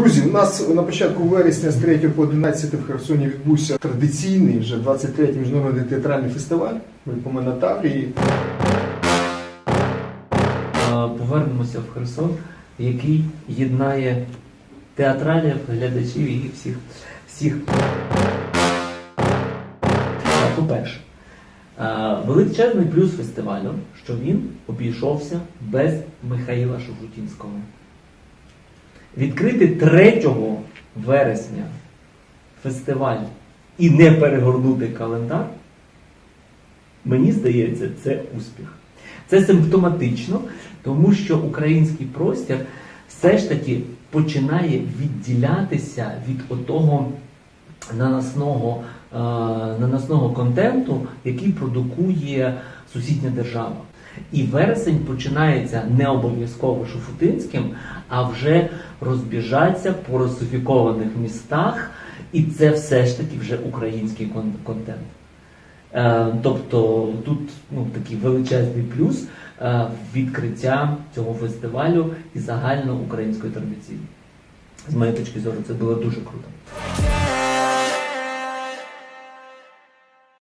Друзі, у нас на початку вересня з 3 по 11 в Херсоні відбувся традиційний вже 23-й міжнародний театральний фестиваль Великомена Таврії. Е, Повернемося в Херсон, який єднає театралів, глядачів і всіх. всіх. По-перше, величезний плюс фестивалю, що він обійшовся без Михаїла Шуфутінського. Відкрити 3 вересня фестиваль і не перегорнути календар, мені здається, це успіх. Це симптоматично, тому що український простір все ж таки починає відділятися від отого наносного, е, наносного контенту, який продукує сусідня держава. І вересень починається не обов'язково Шуфутинським, а вже розбіжаться по русифікованих містах, і це все ж таки вже український контент. Е, Тобто тут ну, такий величезний плюс е, відкриття цього фестивалю і загальноукраїнської традиції. З моєї точки зору, це було дуже круто.